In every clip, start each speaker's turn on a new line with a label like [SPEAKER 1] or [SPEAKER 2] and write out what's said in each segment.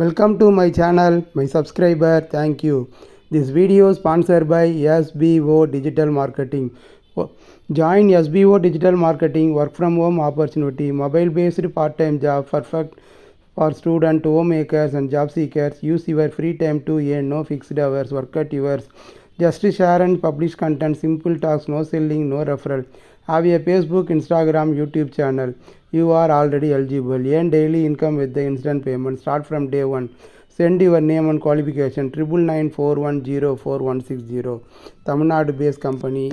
[SPEAKER 1] Welcome to my channel, my subscriber, thank you. This video sponsored by SBO Digital Marketing. Oh, join SBO Digital Marketing work from home opportunity, mobile based part time job, perfect for student, homemakers, and job seekers. Use your free time to earn no fixed hours, work at yours. Just share and publish content, simple talks, no selling, no referral. Have a Facebook, Instagram, YouTube channel. You are already eligible. Earn daily income with the instant payment. Start from day one. Send your name and qualification triple nine four one zero four one six zero. Tamil based company.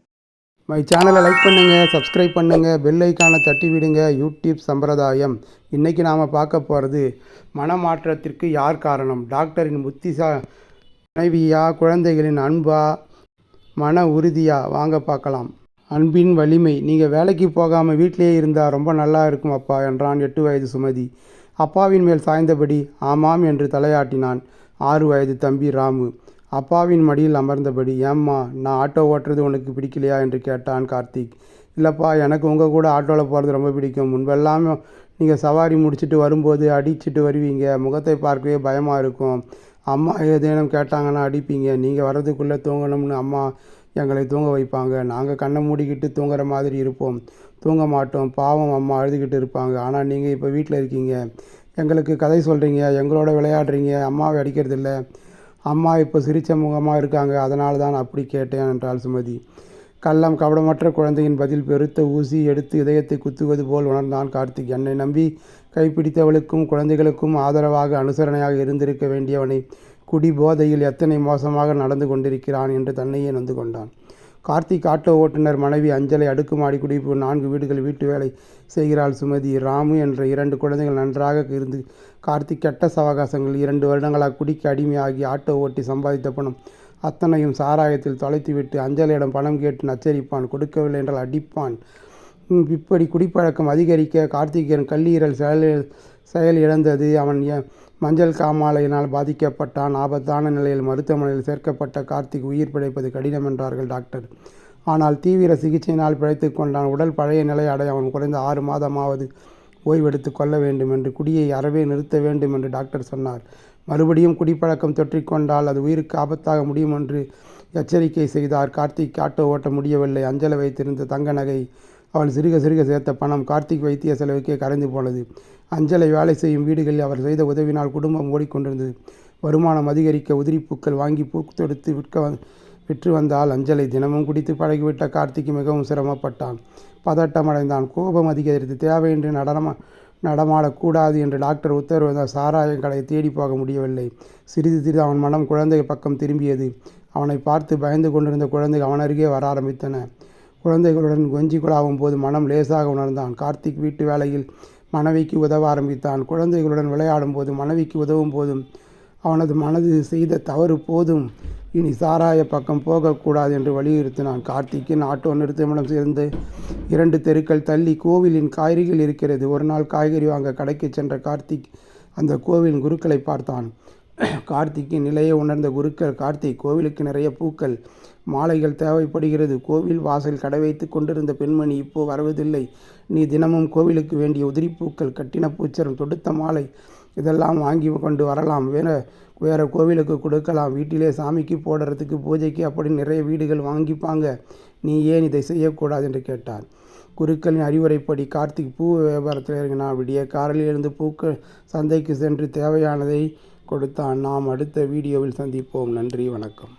[SPEAKER 1] My சேனலை like பண்ணுங்கள் subscribe பண்ணுங்கள் bell ஐக்கானை தட்டி விடுங்க. YouTube சம்பிரதாயம். இன்றைக்கி நாம் பார்க்க போகிறது மனமாற்றத்திற்கு யார் காரணம்? டாக்டரின் புத்திசா மனைவியா குழந்தைகளின் அன்பா மன உறுதியா? வாங்க பார்க்கலாம். அன்பின் வலிமை. நீங்கள் வேலைக்கு போகாமல் வீட்டிலே இருந்தால் ரொம்ப நல்லா இருக்கும் அப்பா என்றான் எட்டு வயது சுமதி. அப்பாவின் மேல் சாய்ந்தபடி ஆமாம் என்று தலையாட்டினான். ஆறு வயது தம்பி ராமு. அப்பாவின் மடியில் அமர்ந்தபடி ஏம்மா நான் ஆட்டோ ஓட்டுறது உனக்கு பிடிக்கலையா? என்று கேட்டான் கார்த்திக். இல்லைப்பா எனக்கு உங்கள் கூட ஆட்டோவில் போகிறது ரொம்ப பிடிக்கும். முன்பெல்லாம் நீங்கள் சவாரி முடிச்சுட்டு வரும்போது அடிச்சுட்டு வருவீங்க. முகத்தை பார்க்கவே பயமாக இருக்கும். அம்மா ஏதேனும் கேட்டாங்கன்னா அடிப்பீங்க. நீங்கள் வர்றதுக்குள்ளே தூங்கணும்னு அம்மா எங்களை தூங்க வைப்பாங்க. நாங்கள் கண்ணை மூடிக்கிட்டு தூங்குற மாதிரி இருப்போம். தூங்க மாட்டோம். பாவம் அம்மா அழுதுகிட்டு இருப்பாங்க. ஆனால் நீங்கள் இப்போ வீட்டில் இருக்கீங்க. எங்களுக்கு கதை சொல்கிறீங்க எங்களோட விளையாடுறீங்க. அம்மாவை அடிக்கிறதில்ல. அம்மா இப்போ சிரிச்ச முகமாக இருக்காங்க. அதனால தான் அப்படி கேட்டேன் என்றாள் சுமதி. கள்ளம் கபடமற்ற குழந்தையின் பதில் பெருத்த ஊசி எடுத்து இதயத்தை குத்துவது போல் உணர்ந்தான் கார்த்திக். என்னை நம்பி கைப்பிடித்தவளுக்கும் குழந்தைகளுக்கும் ஆதரவாக அனுசரணையாக இருந்திருக்க வேண்டியவனை குடி போதையில் எத்தனை மோசமாக நடந்து கொண்டிருக்கிறான் என்று தன்னையே நொந்து கொண்டான். கார்த்திக் ஆட்டோ ஓட்டுநர் மனைவி அஞ்சலை அடுக்குமாடி குடிப்பு நான்கு வீடுகள் வீட்டு வேலை செய்கிறாள் சுமதி. ராமு என்ற இரண்டு குழந்தைகள் நன்றாக இருந்து கார்த்திக் கெட்ட சவகாசங்கள் இரண்டு வருடங்களாக குடிக்க அடிமையாகி ஆட்டோ ஓட்டி சம்பாதித்த பணம் அத்தனையும் சாராயத்தில் தொலைத்துவிட்டு அஞ்சலியிடம் பணம் கேட்டு நச்சரிப்பான். கொடுக்கவில்லை என்றால் அடிப்பான். இப்படி குடிப்பழக்கம் அதிகரிக்க கார்த்திகேயன் கல்லீரல் செயல் செயல் இழந்தது. அவன் மஞ்சள் காமாலையினால் பாதிக்கப்பட்டான். ஆபத்தான நிலையில் மருத்துவமனையில் சேர்க்கப்பட்ட கார்த்திக் உயிர் பிழைப்பது கடினம் என்றார்கள் டாக்டர். ஆனால் தீவிர சிகிச்சையினால் பிழைத்து கொண்டான். உடல் பழைய நிலை அடைய அவன் குறைந்த ஆறு மாதமாவது ஓய்வெடுத்து கொள்ள வேண்டும் என்று குடியை அறவே நிறுத்த வேண்டும் என்று டாக்டர் சொன்னார். மறுபடியும் குடிப்பழக்கம் தொற்றிக்கொண்டால் அது உயிருக்கு ஆபத்தாக முடியும் என்று எச்சரிக்கை செய்தார். கார்த்திக் ஆட்டோ ஓட்ட முடியவில்லை. அஞ்சலை வைத்திருந்த தங்க நகை அவள் சிறுக சிறுக சேர்த்த பணம் கார்த்திக் வைத்திய செலவுக்கே கரைந்து போனது. அஞ்சலை வேலை செய்யும் வீடுகளில் அவர் செய்த உதவினால் குடும்பம் ஓடிக்கொண்டிருந்தது. வருமானம் அதிகரிக்க உதிரிப்பூக்கள் வாங்கி பூத்தொடுத்து விற்க வந்- விற்று வந்தால் அஞ்சலை தினமும் குடித்து பழகிவிட்ட கார்த்திக் மிகவும் சிரமப்பட்டான். பதட்டமடைந்தான் கோபம் அதிகரித்து தேவையின்றி நடனமா நடமாடக்கூடாது என்று டாக்டர் உத்தரவு சாராயம் கடையை தேடி போக முடியவில்லை. சிறிது சிறிது அவன் மனம் குழந்தை பக்கம் திரும்பியது. அவனை பார்த்து பயந்து கொண்டிருந்த குழந்தைகள் அவன் அருகே வர ஆரம்பித்தன. குழந்தைகளுடன் கொஞ்சி குழாவும் போது மனம் லேசாக உணர்ந்தான். கார்த்திக் வீட்டு வேலையில் மனைவிக்கு உதவ ஆரம்பித்தான். குழந்தைகளுடன் விளையாடும் போது மனைவிக்கு உதவும் போதும் அவனது மனது செய்த தவறு போதும். இனி சாராய பக்கம் போகக்கூடாது என்று வலியுறுத்தினான். கார்த்திக்கின் ஆட்டோ நிறுத்தமிடம் சேர்ந்து இரண்டு தெருக்கள் தள்ளி கோவிலின் காய்கறிகள் இருக்கிறது. ஒரு நாள் காய்கறி வாங்க கடைக்கு சென்ற கார்த்திக் அந்த கோவிலின் குருக்களை பார்த்தான். கார்த்திக்கின் நிலையை உணர்ந்த குருக்கள் கார்த்திக் கோவிலுக்கு நிறைய பூக்கள் மாலைகள் தேவைப்படுகிறது. கோவில் வாசல் கடை வைத்து கொண்டிருந்த பெண்மணி இப்போ வருவதில்லை. நீ தினமும் கோவிலுக்கு வேண்டிய உதிரிப்பூக்கள் கட்டின பூச்சரம் தொடுத்த மாலை இதெல்லாம் வாங்கி கொண்டு வரலாம். வேற வேற கோவிலுக்கு கொடுக்கலாம். வீட்டிலே சாமிக்கு போடுறதுக்கு பூஜைக்கு அப்படி நிறைய வீடுகள் வாங்கிப்பாங்க. நீ ஏன் இதை செய்யக்கூடாது? என்று கேட்டார். குருக்களின் அறிவுரைப்படி கார்த்திக் பூ வியாபாரத்தில் இறங்கினான் விடிய காரில் இருந்து பூக்கள் சந்தைக்கு சென்று தேவையானதை கொடுத்தான். நாம் அடுத்த வீடியோவில் சந்திப்போம். நன்றி வணக்கம்.